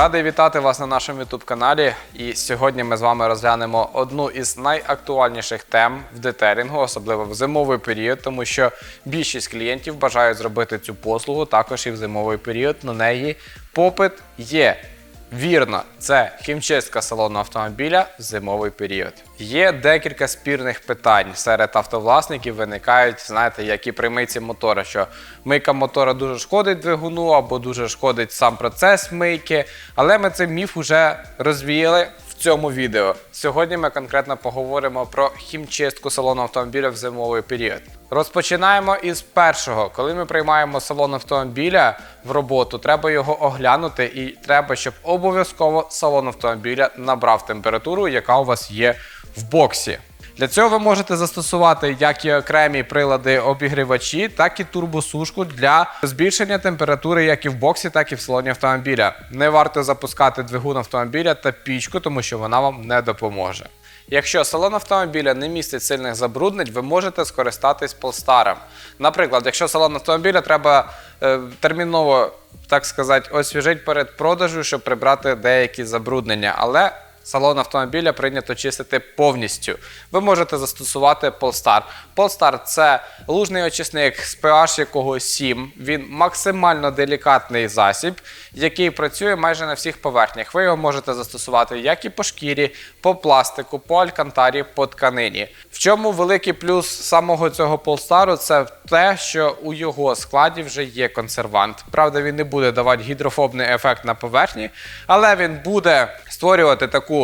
Радий вітати вас на нашому youtube каналі. І сьогодні ми з вами розглянемо одну із найактуальніших тем в детелінгу, особливо в зимовий період, тому що більшість клієнтів бажають зробити цю послугу також і в зимовий період. На неї попит є. Вірно, це хімчистка салону автомобіля в зимовий період. Є декілька спірних питань серед автовласників. Виникають, знаєте, які примиці мотора, що мийка мотора дуже шкодить двигуну або дуже шкодить сам процес мийки. Але ми цей міф вже розвіяли цьому відео. Сьогодні ми конкретно поговоримо про хімчистку салону автомобіля в зимовий період. Розпочинаємо із першого. Коли ми приймаємо салон автомобіля в роботу, треба його оглянути, і треба, щоб обов'язково салон автомобіля набрав температуру, яка у вас є в боксі. Для цього ви можете застосувати як окремі прилади обігрівачі, так і турбосушку для збільшення температури як і в боксі, так і в салоні автомобіля. Не варто запускати двигун автомобіля та пічку, тому що вона вам не допоможе. Якщо салон автомобіля не містить сильних забруднень, ви можете скористатись полстаром. Наприклад, якщо салон автомобіля треба е, терміново, так сказати, освіжити перед продажем, щоб прибрати деякі забруднення, але Салон автомобіля прийнято чистити повністю. Ви можете застосувати Polestar. Polestar – це лужний очисник з pH якого 7. Він максимально делікатний засіб, який працює майже на всіх поверхнях. Ви його можете застосувати як і по шкірі, по пластику, по алькантарі, по тканині. В чому великий плюс самого цього Polestar – це те, що у його складі вже є консервант. Правда, він не буде давати гідрофобний ефект на поверхні, але він буде створювати таку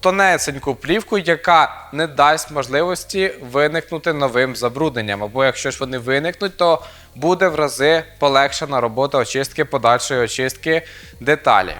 тонесеньку плівку, яка не дасть можливості виникнути новим забрудненням. Або якщо ж вони виникнуть, то буде в рази полегшена робота очистки подальшої очистки деталі.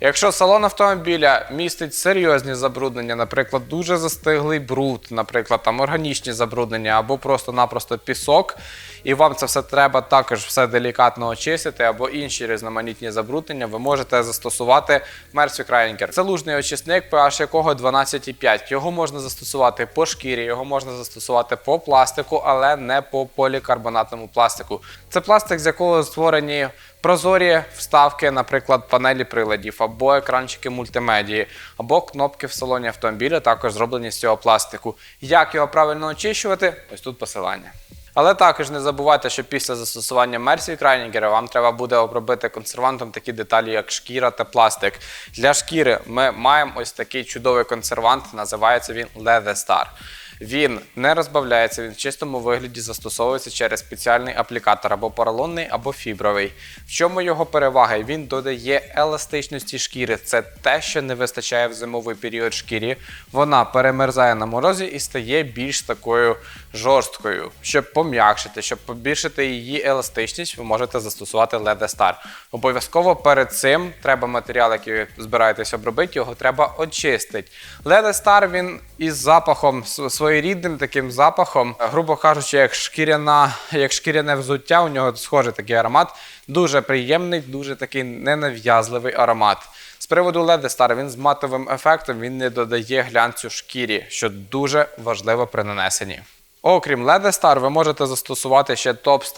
Якщо салон автомобіля містить серйозні забруднення, наприклад, дуже застиглий бруд, наприклад, там органічні забруднення або просто-напросто пісок, і вам це все треба також все делікатно очистити, або інші різноманітні забруднення, ви можете застосувати Mercy Krainger. Це лужний очисник, pH якого 12,5. Його можна застосувати по шкірі, його можна застосувати по пластику, але не по полікарбонатному пластику. Це пластик, з якого створені прозорі вставки, наприклад, панелі приладів, або екранчики мультимедії, або кнопки в салоні автомобіля, також зроблені з цього пластику. Як його правильно очищувати? Ось тут посилання. Але також не забувайте, що після застосування Mercy Крайнігера вам треба буде обробити консервантом такі деталі, як шкіра та пластик. Для шкіри ми маємо ось такий чудовий консервант, називається він Leather Star. Він не розбавляється, він в чистому вигляді застосовується через спеціальний аплікатор або поролонний, або фібровий. В чому його перевага? Він додає еластичності шкіри. Це те, що не вистачає в зимовий період шкірі. Вона перемерзає на морозі і стає більш такою жорсткою. Щоб пом'якшити, щоб побільшити її еластичність, ви можете застосувати LED Star. Обов'язково перед цим треба матеріал, який ви збираєтесь обробити, його треба очистити. LED Star він із запахом с- своєрідним таким запахом, грубо кажучи, як шкіряна, як шкіряне взуття, у нього схожий такий аромат. Дуже приємний, дуже такий ненав'язливий аромат. З приводу Леди Стар він з матовим ефектом, він не додає глянцю шкірі, що дуже важливо при нанесенні. Окрім LED Star, ви можете застосувати ще Top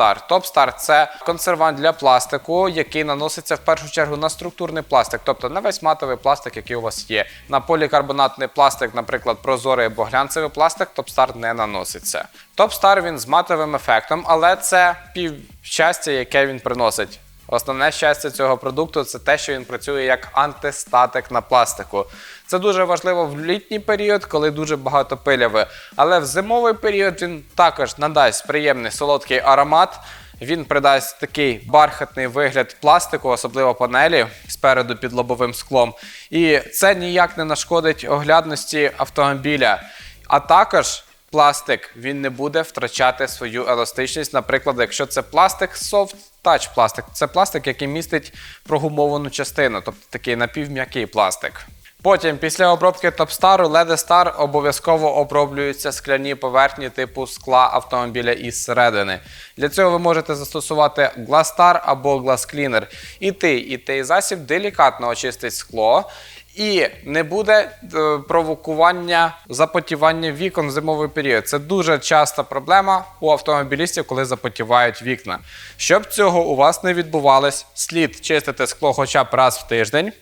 Star. Це консервант для пластику, який наноситься в першу чергу на структурний пластик, тобто на весь матовий пластик, який у вас є. На полікарбонатний пластик, наприклад, прозорий або глянцевий пластик, Top не наноситься. Top Star він з матовим ефектом, але це пів щастя, яке він приносить. Основне щастя цього продукту це те, що він працює як антистатик на пластику. Це дуже важливо в літній період, коли дуже багато пиляви. Але в зимовий період він також надасть приємний солодкий аромат. Він придасть такий бархатний вигляд пластику, особливо панелі спереду під лобовим склом. І це ніяк не нашкодить оглядності автомобіля. А також пластик він не буде втрачати свою еластичність. Наприклад, якщо це пластик soft touch пластик, це пластик, який містить прогумовану частину, тобто такий напівм'який пластик. Потім, після обробки Топстару, Star обов'язково оброблюються скляні поверхні типу скла автомобіля із середини. Для цього ви можете застосувати Glass Star або Glass Cleaner. І той, і той засіб делікатно очистить скло. І не буде е, провокування запотівання вікон в зимовий період. Це дуже часта проблема у автомобілістів, коли запотівають вікна. Щоб цього у вас не відбувалось, слід чистити скло хоча б раз в тиждень.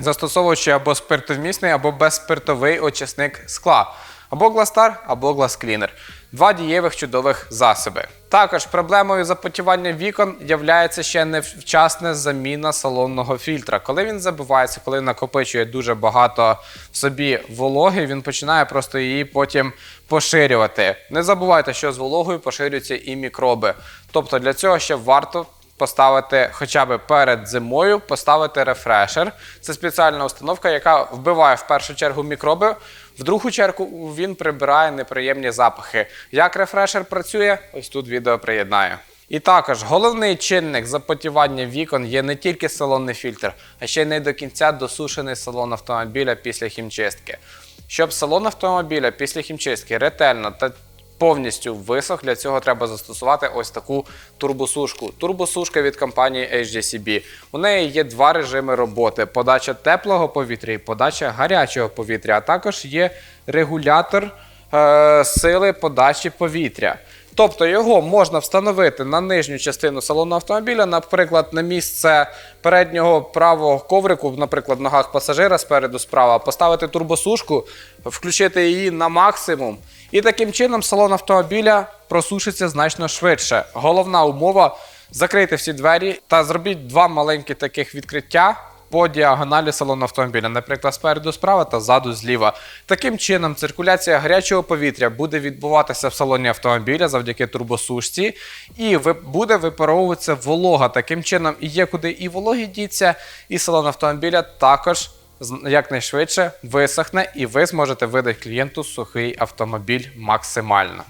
застосовуючи або спиртовмісний, або безспиртовий очисник скла, або Гластар, або Гласклінер. Два дієвих чудових засоби. Також проблемою запотівання вікон є ще невчасна заміна салонного фільтра. Коли він забивається, коли накопичує дуже багато в собі вологи, він починає просто її потім поширювати. Не забувайте, що з вологою поширюються і мікроби. Тобто для цього ще варто поставити хоча б перед зимою, поставити рефрешер. Це спеціальна установка, яка вбиває в першу чергу мікроби. В другу чергу він прибирає неприємні запахи. Як рефрешер працює, ось тут відео приєднаю. І також головний чинник запотівання вікон є не тільки салонний фільтр, а ще й не до кінця досушений салон автомобіля після хімчистки. Щоб салон автомобіля після хімчистки ретельно та повністю висох, для цього треба застосувати ось таку турбосушку. Турбосушка від компанії HDCB. У неї є два режими роботи: подача теплого повітря і подача гарячого повітря, а також є регулятор е, сили подачі повітря. Тобто його можна встановити на нижню частину салону автомобіля, наприклад, на місце переднього правого коврику, наприклад, в ногах пасажира спереду справа, поставити турбосушку, включити її на максимум. І таким чином салон автомобіля просушиться значно швидше. Головна умова закрийте всі двері та зробіть два маленькі таких відкриття по діагоналі салону автомобіля, наприклад, спереду справа та ззаду зліва. Таким чином, циркуляція гарячого повітря буде відбуватися в салоні автомобіля завдяки турбосушці, і буде випаровуватися волога. Таким чином, і є куди і вологі діться, і салон автомобіля також якнайшвидше висохне, і ви зможете видати клієнту сухий автомобіль максимально.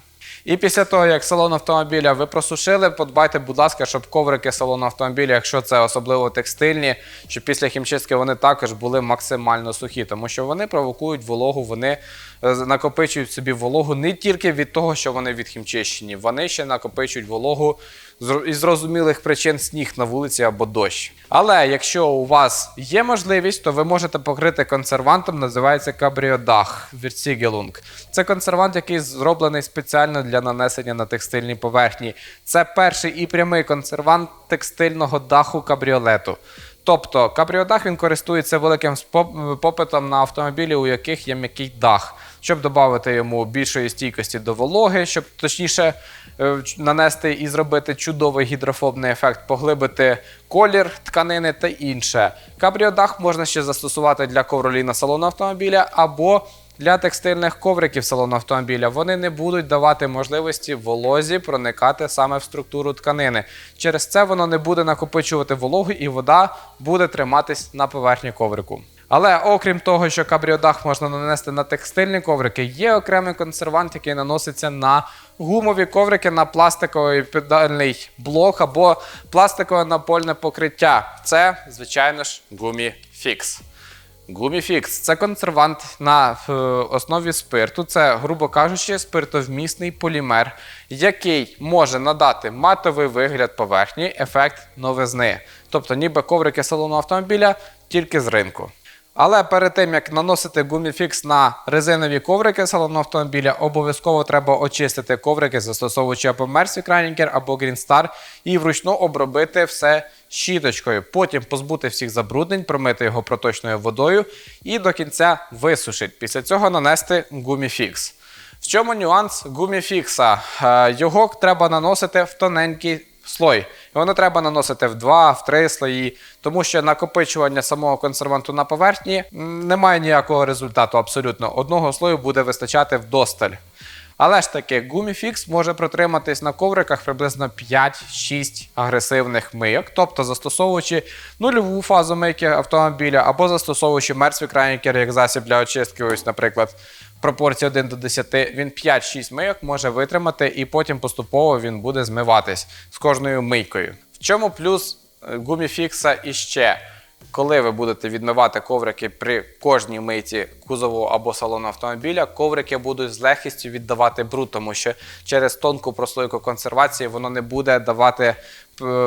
І після того, як салон автомобіля ви просушили, подбайте, будь ласка, щоб коврики салону автомобіля, якщо це особливо текстильні, щоб після хімчистки вони також були максимально сухі, тому що вони провокують вологу, вони е, накопичують собі вологу не тільки від того, що вони відхімчищені, вони ще накопичують вологу із зрозумілих причин сніг на вулиці або дощ. Але якщо у вас є можливість, то ви можете покрити консервантом, називається кабріодах Вірцігелунг. Це консервант, який зроблений спеціально для нанесення на текстильні поверхні. Це перший і прямий консервант текстильного даху кабріолету. Тобто кабріодах він користується великим попитом на автомобілі, у яких є м'який дах, щоб додати йому більшої стійкості до вологи, щоб точніше е, нанести і зробити чудовий гідрофобний ефект, поглибити колір тканини та інше. Кабріодах можна ще застосувати для ковроліна салону автомобіля або для текстильних ковриків салону автомобіля вони не будуть давати можливості волозі проникати саме в структуру тканини. Через це воно не буде накопичувати вологу і вода буде триматись на поверхні коврику. Але окрім того, що кабріодах можна нанести на текстильні коврики, є окремий консервант, який наноситься на гумові коврики на пластиковий педальний блок або пластикове напольне покриття. Це, звичайно ж, гумі фікс. Гуміфікс це консервант на е, основі спирту. Це, грубо кажучи, спиртовмісний полімер, який може надати матовий вигляд поверхні, ефект новизни. Тобто, ніби коврики салону автомобіля тільки з ринку. Але перед тим, як наносити гуміфікс на резинові коврики салону автомобіля, обов'язково треба очистити коврики, застосовуючи або Mercy Kraninger, або Green Star, і вручну обробити все щіточкою. Потім позбути всіх забруднень, промити його проточною водою і до кінця висушити. Після цього нанести гуміфікс. В чому нюанс гуміфікса? Е, його треба наносити в тоненький слой. Його треба наносити в два, в три слої, тому що накопичування самого консерванту на поверхні не має ніякого результату абсолютно. Одного слою буде вистачати вдосталь. Але ж таки, гуміфікс може протриматись на ковриках приблизно 5-6 агресивних мийок, тобто застосовуючи нульову фазу мийки автомобіля або застосовуючи мерсві крайнікер як засіб для очистки, ось, наприклад, пропорції 1 до 10, він 5-6 мийок може витримати, і потім поступово він буде змиватись з кожною мийкою. В чому плюс е, гуміфікса іще? Коли ви будете відмивати коврики при кожній мийці кузову або салону автомобіля, коврики будуть з легкістю віддавати бруд, тому що через тонку прослойку консервації воно не буде давати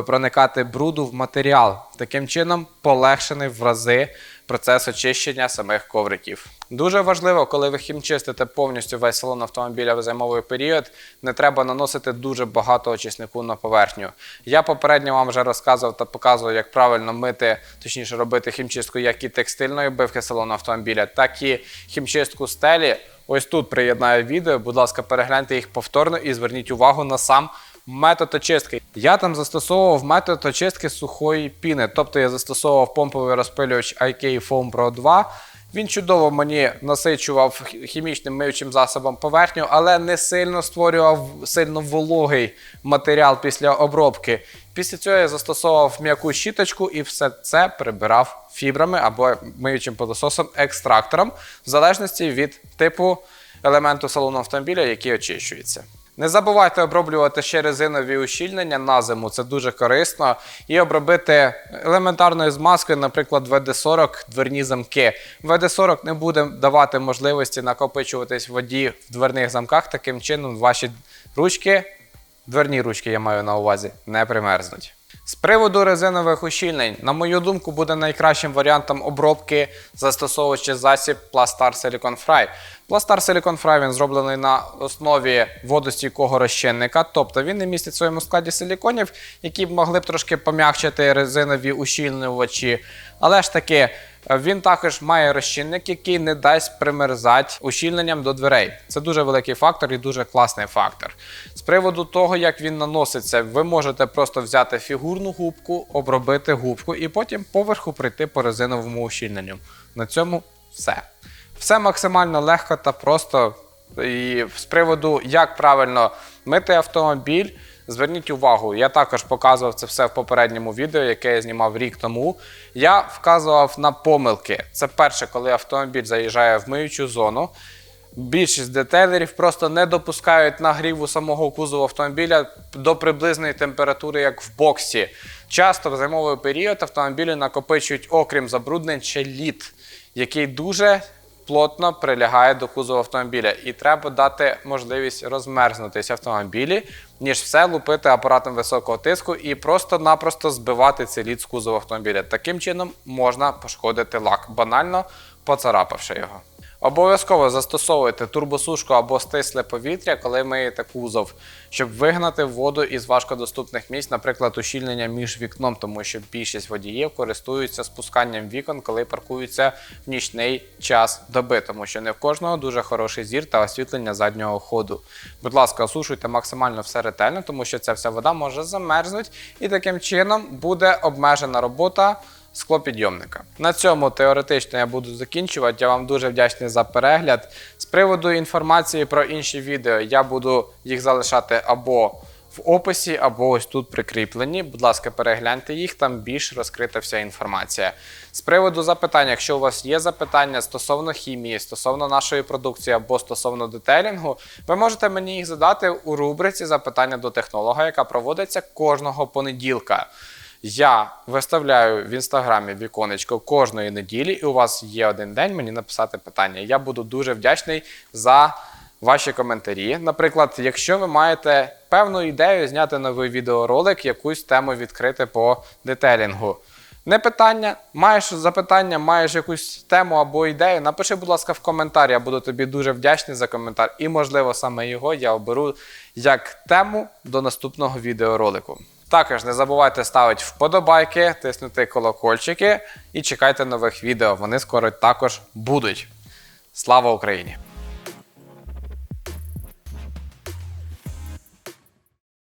проникати бруду в матеріал. Таким чином полегшений в рази процес очищення самих ковриків. Дуже важливо, коли ви хімчистите повністю весь салон автомобіля в зимовий період, не треба наносити дуже багато очиснику на поверхню. Я попередньо вам вже розказував та показував, як правильно мити, точніше робити хімчистку як і текстильної обивки салону автомобіля, так і хімчистку стелі. Ось тут приєднаю відео. Будь ласка, перегляньте їх повторно і зверніть увагу на сам метод очистки. Я там застосовував метод очистки сухої піни, тобто я застосовував помповий розпилювач IK Foam Pro 2. Він чудово мені насичував хімічним миючим засобом поверхню, але не сильно створював сильно вологий матеріал після обробки. Після цього я застосовував м'яку щіточку і все це прибирав фібрами або миючим пилососом екстрактором, в залежності від типу елементу салону автомобіля, який очищується. Не забувайте оброблювати ще резинові ущільнення на зиму, це дуже корисно. І обробити елементарною змазкою, наприклад, ВД-40 дверні замки. ВД-40 не буде давати можливості накопичуватись в воді в дверних замках. Таким чином, ваші ручки, дверні ручки, я маю на увазі, не примерзнуть. З приводу резинових ущільнень, на мою думку, буде найкращим варіантом обробки застосовуючи засіб Plastar Silicon Fry. Plastar Silicon Fry він зроблений на основі водостійкого розчинника, тобто він не містить в своєму складі силіконів, які б могли б трошки пом'якшити резинові ущільнювачі. Але ж таки, е, він також має розчинник, який не дасть примерзати ущільненням до дверей. Це дуже великий фактор і дуже класний фактор. З приводу того, як він наноситься, ви можете просто взяти фігурну губку, обробити губку і потім поверху прийти по резиновому ущільненню. На цьому все. Все максимально легко та просто. І з приводу, як правильно мити автомобіль, зверніть увагу, я також показував це все в попередньому відео, яке я знімав рік тому. Я вказував на помилки. Це перше, коли автомобіль заїжджає в миючу зону. Більшість детейлерів просто не допускають нагріву самого кузова автомобіля до приблизної температури, як в боксі. Часто в зимовий період автомобілі накопичують, окрім забруднень, ще лід, який дуже плотно прилягає до кузова автомобіля. І треба дати можливість розмерзнутися автомобілі, ніж все лупити апаратом високого тиску і просто-напросто збивати цей лід з кузова автомобіля. Таким чином можна пошкодити лак, банально поцарапавши його. Обов'язково застосовуйте турбосушку або стисле повітря, коли миєте кузов, щоб вигнати воду із важкодоступних місць, наприклад, ущільнення між вікном, тому що більшість водіїв користуються спусканням вікон, коли паркуються в нічний час доби, тому що не в кожного дуже хороший зір та освітлення заднього ходу. Будь ласка, осушуйте максимально все ретельно, тому що ця вся вода може замерзнути, і таким чином буде обмежена робота склопідйомника. На цьому теоретично я буду закінчувати. Я вам дуже вдячний за перегляд. З приводу інформації про інші відео я буду їх залишати або в описі, або ось тут прикріплені. Будь ласка, перегляньте їх, там більш розкрита вся інформація. З приводу запитань, якщо у вас є запитання стосовно хімії, стосовно нашої продукції або стосовно детейлінгу, ви можете мені їх задати у рубриці запитання до технолога, яка проводиться кожного понеділка. Я виставляю в інстаграмі віконечко кожної неділі, і у вас є один день мені написати питання. Я буду дуже вдячний за ваші коментарі. Наприклад, якщо ви маєте певну ідею зняти новий відеоролик, якусь тему відкрити по детелінгу. Не питання, маєш запитання, маєш якусь тему або ідею, напиши, будь ласка, в коментарі. Я буду тобі дуже вдячний за коментар. І, можливо, саме його я оберу як тему до наступного відеоролику. Також не забувайте ставити вподобайки, тиснути колокольчики і чекайте нових відео. Вони скоро також будуть. Слава Україні!